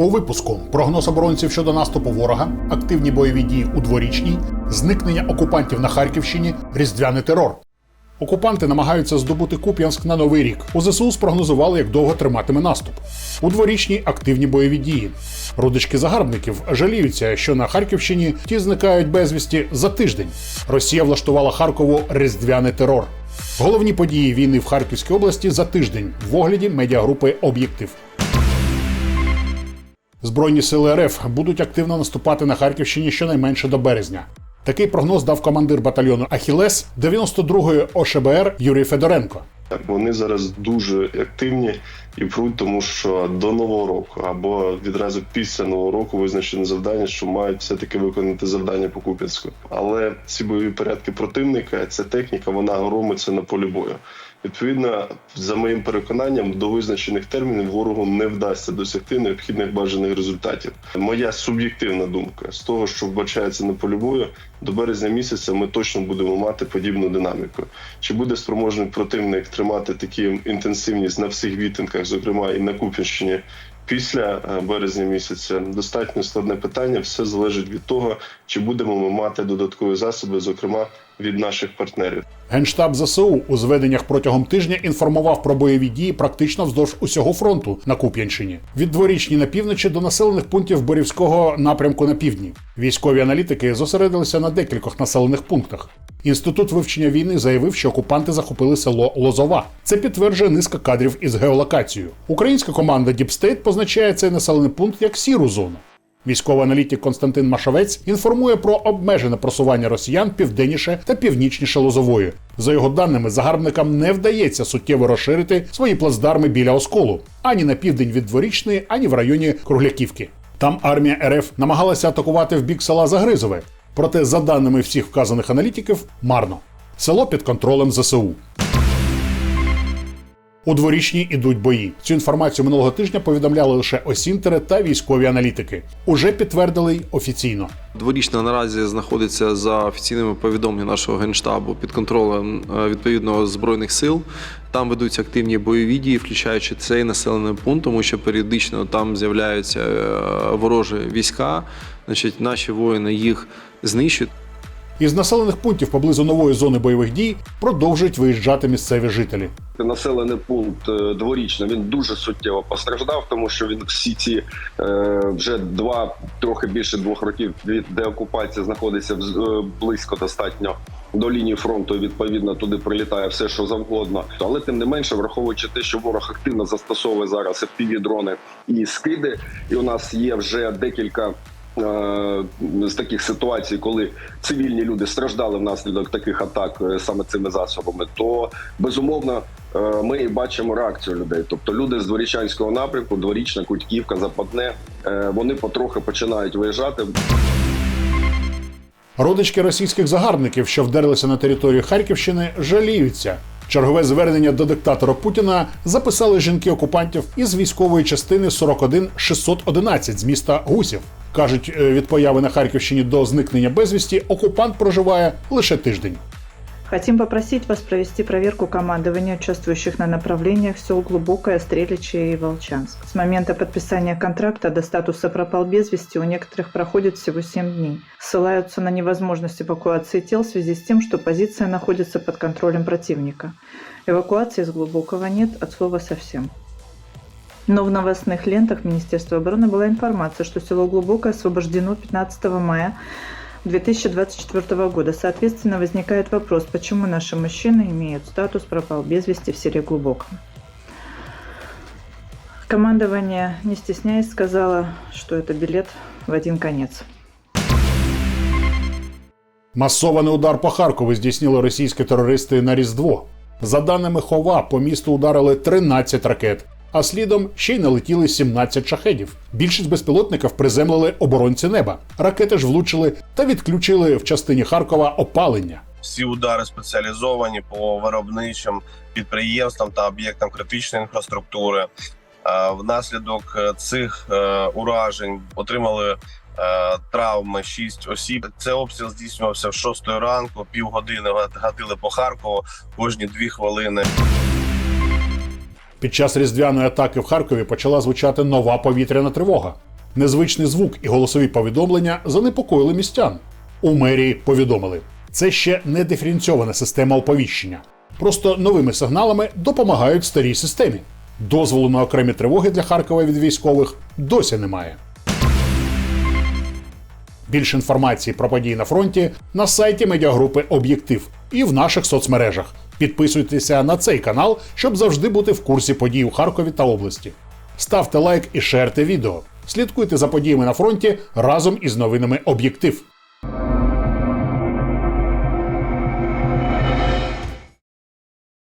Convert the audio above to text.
У випуску прогноз оборонців щодо наступу ворога, активні бойові дії у дворічній, зникнення окупантів на Харківщині, різдвяний терор. Окупанти намагаються здобути Куп'янськ на новий рік. У ЗСУ спрогнозували, як довго триматиме наступ. У дворічній активні бойові дії. Родички загарбників жаліються, що на Харківщині ті зникають безвісті за тиждень. Росія влаштувала Харкову різдвяний терор. Головні події війни в Харківській області за тиждень в огляді медіагрупи Об'єктив. Збройні сили РФ будуть активно наступати на Харківщині щонайменше до березня. Такий прогноз дав командир батальйону Ахілес 92-ї ОШБР Юрій Федоренко. Так, вони зараз дуже активні і пруть, тому що до нового року або відразу після нового року визначені завдання, що мають все таки виконати завдання по Куп'янську. Але ці бойові порядки противника, ця техніка, вона громиться на полі бою. Відповідно, за моїм переконанням, до визначених термінів ворогу не вдасться досягти необхідних бажаних результатів. Моя суб'єктивна думка з того, що вбачається на полі бою, до березня місяця ми точно будемо мати подібну динаміку. Чи буде спроможний противник тримати такі інтенсивність на всіх вітинках, зокрема і на Куп'янщині? Після е, березня місяця достатньо складне питання. Все залежить від того, чи будемо ми мати додаткові засоби, зокрема від наших партнерів. Генштаб ЗСУ у зведеннях протягом тижня інформував про бойові дії практично вздовж усього фронту на Куп'янщині від дворічні на півночі до населених пунктів Борівського напрямку на півдні. Військові аналітики зосередилися на декількох населених пунктах. Інститут вивчення війни заявив, що окупанти захопили село Лозова. Це підтверджує низка кадрів із геолокацією. Українська команда Діпстейт позначає цей населений пункт як сіру зону. Військовий аналітик Константин Машавець інформує про обмежене просування росіян південніше та північніше Лозової. За його даними, загарбникам не вдається суттєво розширити свої плацдарми біля осколу ані на південь від дворічної, ані в районі Кругляківки. Там армія РФ намагалася атакувати в бік села Загризове, проте, за даними всіх вказаних аналітиків, марно. Село під контролем ЗСУ. У дворічній ідуть бої. Цю інформацію минулого тижня повідомляли лише осінтери та військові аналітики. Уже підтвердили й офіційно. Дворічна наразі знаходиться за офіційними повідомленнями нашого генштабу під контролем е, відповідно збройних сил. Там ведуться активні бойові дії, включаючи цей населений пункт, тому що періодично там з'являються е, ворожі війська. Значить, наші воїни їх знищують. Із населених пунктів поблизу нової зони бойових дій продовжують виїжджати місцеві жителі. населений пункт е, дворічно він дуже суттєво постраждав, тому що він всі ці е, вже два трохи більше двох років від деокупації знаходиться е, близько достатньо. До лінії фронту відповідно туди прилітає все, що завгодно. Але тим не менше, враховуючи те, що ворог активно застосовує зараз fpv дрони і скиди, і у нас є вже декілька з таких ситуацій, коли цивільні люди страждали внаслідок таких атак е, саме цими засобами, то безумовно е, ми бачимо реакцію людей. Тобто люди з дворічанського напрямку, дворічна, Кутьківка, Западне, е, вони потрохи починають виїжджати. Родички російських загарбників, що вдерлися на територію Харківщини, жаліються. Чергове звернення до диктатора Путіна записали жінки окупантів із військової частини 41 611 з міста Гусів. Кажуть, е, від появи на Харківщині до зникнення безвісті окупант проживає лише тиждень. Хотим попросить вас провести проверку командования, участвующих на направлениях сел Глубокое, Стреличи и Волчанск. С момента подписания контракта до статуса пропал без вести у некоторых проходит всего 7 дней. Ссылаются на невозможность эвакуации тел в связи с тем, что позиция находится под контролем противника. Эвакуации из Глубокого нет от слова совсем. Но в новостных лентах Министерства обороны была информация, что село Глубокое освобождено 15 мая 2024 года. Соответственно, возникает вопрос, почему наши мужчины имеют статус пропал без вести в селе Глубоком. Командование, не стесняясь, сказала, что это билет в один конец. Масований удар по Харкову здійснили російські терористи на Різдво. За даними Хова, по місту ударили 13 ракет, а слідом ще й налетіли 17 шахедів. Більшість безпілотників приземлили оборонці неба. Ракети ж влучили та відключили в частині Харкова опалення. всі удари спеціалізовані по виробничим підприємствам та об'єктам критичної інфраструктури. Е, Внаслідок е, цих е, уражень отримали травми 6 осіб. Це обстріл здійснювався в 6 ранку, півгодини гатили по Харкову кожні 2 хвилини. Під час різдвяної атаки в Харкові почала звучати нова повітряна тривога. Незвичний звук і голосові повідомлення занепокоїли містян. У мерії повідомили, це ще не диференційована система оповіщення. Просто новими сигналами допомагають старій системі. Дозволу на окремі тривоги для Харкова від військових досі немає. Більше інформації про події на фронті на сайті медіагрупи Об'єктив і в наших соцмережах. Підписуйтеся на цей канал, щоб завжди бути в курсі подій у Харкові та області. Ставте лайк і шерте відео. Слідкуйте за подіями на фронті разом із новинами Об'єктив.